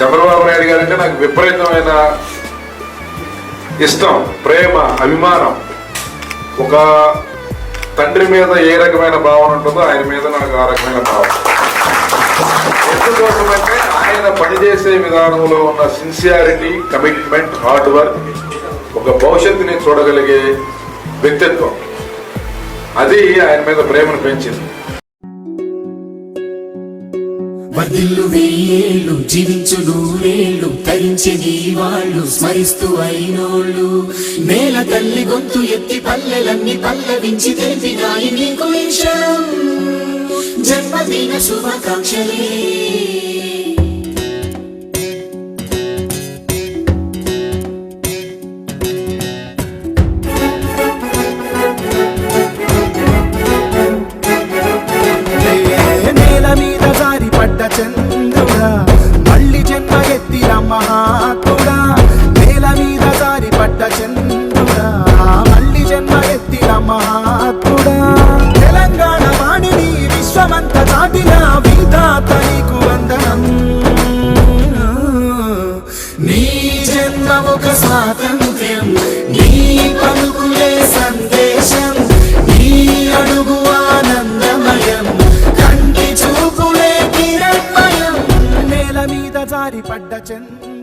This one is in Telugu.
చంద్రబాబు నాయుడు గారు అంటే నాకు విపరీతమైన ఇష్టం ప్రేమ అభిమానం. ఒక తండ్రి మీద ఏ రకమైన భావన ఉంటుందో ఆయన మీద నాకు ఆ రకమైన భావన. ఎందుకోసమంటే ఆయన పనిచేసే విధానంలో ఉన్న సిన్సియారిటీ కమిట్మెంట్ హార్డ్ వర్క్ ఒక భవిష్యత్తుని చూడగలిగే వ్యక్తిత్వం. అది ఆయన మీద ప్రేమను పెంచింది. వర్ధిల్లు వెయ్యేళ్ళు జీవించు నూరేళ్ళు తరించి నీ వాళ్ళు స్మరిస్తూ అయినోళ్ళు. నేల తల్లి గొంతు ఎత్తి పల్లెలన్నీ పల్లవించి తెలిపినాయి నీకు జన్మదిన శుభాకాంక్షలే. జన్మ ఎత్తిన మహాత్ముడా. తెలంగాణ వాణిని విశ్వమంత దాటిన విధాత నీకు వందనం. నీ జన్మ ఒక స్వాతంత్ర్యం నీ పలుకులే సందేశం నీ అడుగు ఆనందమయం కంటి చూపులే కిరణ్మయం. నేల మీద జారి పడ్డ చంద్రుడా